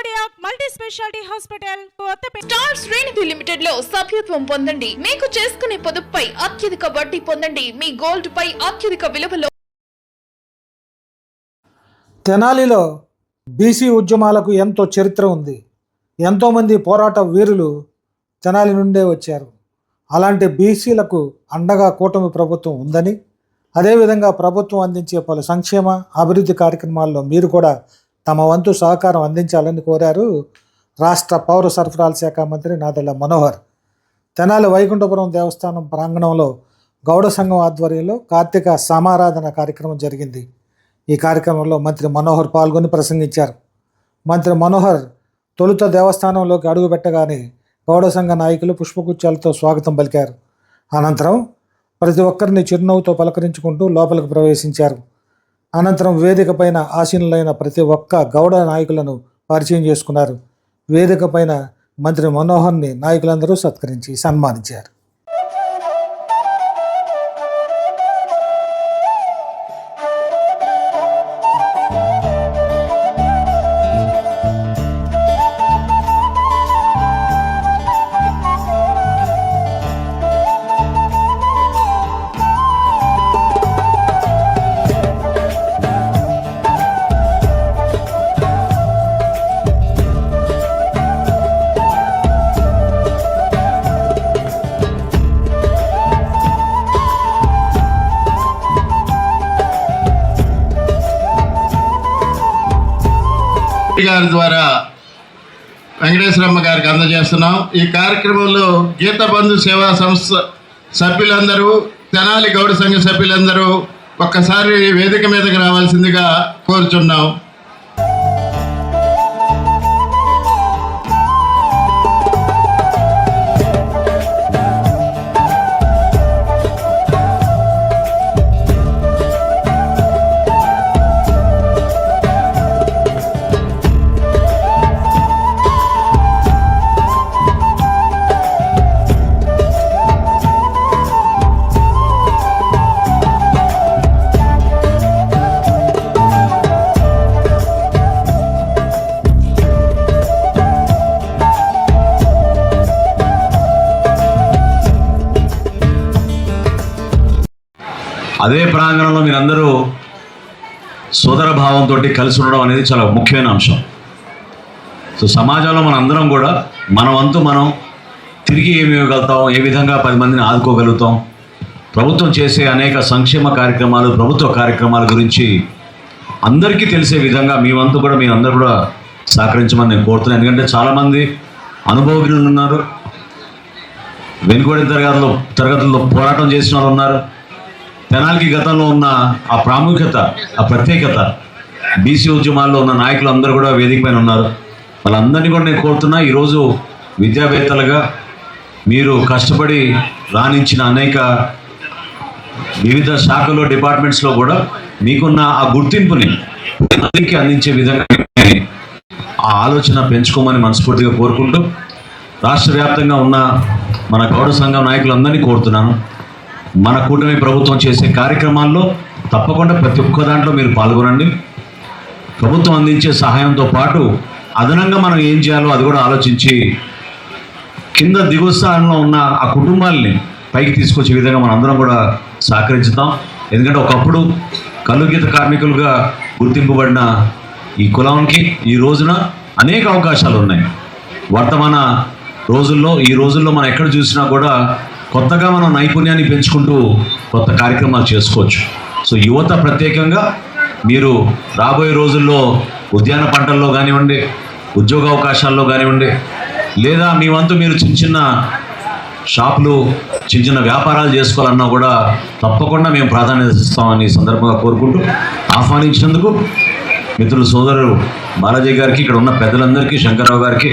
Cardiac multi speciality hospital star శ్రేణిధి లిమిటెడ్లో సభ్యత్వం పొందండి. మీకు చేసుకునే పొదుపుపై అత్యధిక వడ్డీ పొందండి. మీ గోల్డ్ పై అత్యధిక విలువలో తెనాలిలో బీసీ ఉద్యమాలకు ఎంతో చరిత్ర ఉంది. ఎంతోమంది పోరాట వీరులు తెనాలి నుండే వచ్చారు. అలాంటి బీసీలకు అండగా కూటమి ప్రభుత్వం ఉందని అదేవిధంగా ప్రభుత్వం అందించే పలు సంక్షేమ అభివృద్ధి కార్యక్రమాల్లో మీరు కూడా తమ వంతు సహకారం అందించాలని కోరారు రాష్ట్ర పౌర సరఫరాల శాఖ మంత్రి నాదెళ్ళ మనోహర్. తెనాలి వైకుంఠపురం దేవస్థానం ప్రాంగణంలో గౌడ సంఘం ఆధ్వర్యంలో కార్తీక సమారాధన కార్యక్రమం జరిగింది. ఈ కార్యక్రమంలో మంత్రి మనోహర్ పాల్గొని ప్రసంగించారు. మంత్రి మనోహర్ తొలుత దేవస్థానంలోకి అడుగుపెట్టగానే గౌడ సంఘ నాయకులు పుష్పగుచ్చాలతో స్వాగతం పలికారు. అనంతరం ప్రతి ఒక్కరిని చిరునవ్వుతో పలకరించుకుంటూ లోపలికి ప్రవేశించారు. అనంతరం వేదిక పైన ఆసీనులైన ప్రతి ఒక్క గౌడ నాయకులను పరిచయం చేసుకున్నారు. వేదిక పైన మంత్రి మనోహర్ని నాయకులందరూ సత్కరించి సన్మానించారు. గారి ద్వారా వెంకటేశ్వరమ్మ గారికి అందజేస్తున్నాం. ఈ కార్యక్రమంలో గీత బంధు సేవా సంస్థ సభ్యులందరూ తెనాలి గౌడ సంఘ సభ్యులందరూ ఒక్కసారి వేదిక మీదకి రావాల్సిందిగా కోరుచున్నాం. అదే ప్రాంగణంలో మీరందరూ సోదర భావంతో కలిసి ఉండడం అనేది చాలా ముఖ్యమైన అంశం. సో సమాజంలో మన అందరం కూడా మన వంతు మనం తిరిగి ఏమి ఇవ్వగలుగుతాం ఏ విధంగా పది మందిని ఆదుకోగలుగుతాం ప్రభుత్వం చేసే అనేక సంక్షేమ కార్యక్రమాలు ప్రభుత్వ కార్యక్రమాల గురించి అందరికీ తెలిసే విధంగా మీ వంతు కూడా మీ అందరూ కూడా సహకరించమని నేను కోరుతున్నాను. ఎందుకంటే చాలామంది అనుభవజ్ఞులు ఉన్నారు వెనుకబడిన తరగతిలో తరగతుల్లో పోరాటం చేసిన వాళ్ళు ఉన్నారు. తెనాలికి గతంలో ఉన్న ఆ ప్రాముఖ్యత ఆ ప్రత్యేకత బీసీ ఉద్యమాల్లో ఉన్న నాయకులు అందరూ కూడా వేదిక పైన ఉన్నారు. వాళ్ళందరినీ కూడా నేను కోరుతున్నా ఈరోజు విద్యావేత్తలుగా మీరు కష్టపడి రాణించిన అనేక వివిధ శాఖలో డిపార్ట్మెంట్స్లో కూడా మీకున్న ఆ గుర్తింపుని అందరికీ అందించే విధంగా ఆ ఆలోచన పెంచుకోమని మనస్ఫూర్తిగా కోరుకుంటూ రాష్ట్ర వ్యాప్తంగా ఉన్న మన గౌడ సంఘం నాయకులందరినీ కోరుతున్నాను. మన కూటమి ప్రభుత్వం చేసే కార్యక్రమాల్లో తప్పకుండా ప్రతి ఒక్క దాంట్లో మీరు పాల్గొనండి. ప్రభుత్వం అందించే సహాయంతో పాటు అదనంగా మనం ఏం చేయాలో అది కూడా ఆలోచించి కింద దిగుస్థానంలో ఉన్న ఆ కుటుంబాల్ని పైకి తీసుకొచ్చే విధంగా మనం అందరం కూడా సహకరించుతాం ఎందుకంటే ఒకప్పుడు కలుగీత కార్మికులుగా గుర్తింపబడిన ఈ కులానికి ఈ రోజున అనేక అవకాశాలు ఉన్నాయి. వర్తమాన రోజుల్లో ఈ రోజుల్లో మనం ఎక్కడ చూసినా కూడా కొత్తగా మనం నైపుణ్యాన్ని పెంచుకుంటూ కొత్త కార్యక్రమాలు చేసుకోవచ్చు. సో యువత ప్రత్యేకంగా మీరు రాబోయే రోజుల్లో ఉద్యాన పంటల్లో కానివ్వండి ఉద్యోగ అవకాశాల్లో కానివ్వండి లేదా మీ వంతు మీరు చిన్న చిన్న షాపులు చిన్న చిన్న వ్యాపారాలు చేసుకోవాలన్నా కూడా తప్పకుండా మేము ప్రాధాన్యత ఇస్తామని సందర్భంగా కోరుకుంటూ ఆహ్వానించినందుకు మిత్రులు సోదరుడు బాలాజీ గారికి ఇక్కడ ఉన్న పెద్దలందరికీ శంకర్రావు గారికి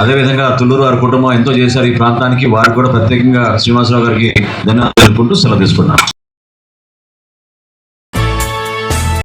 అదేవిధంగా తుళ్ళూరు వారి కుటుంబం ఎంతో చేశారు ఈ ప్రాంతానికి. వారు కూడా ప్రత్యేకంగా శ్రీనివాసరావు గారికి ధన్యవాదాలు తెలుపుకుంటూ సెలవు తీసుకున్నాను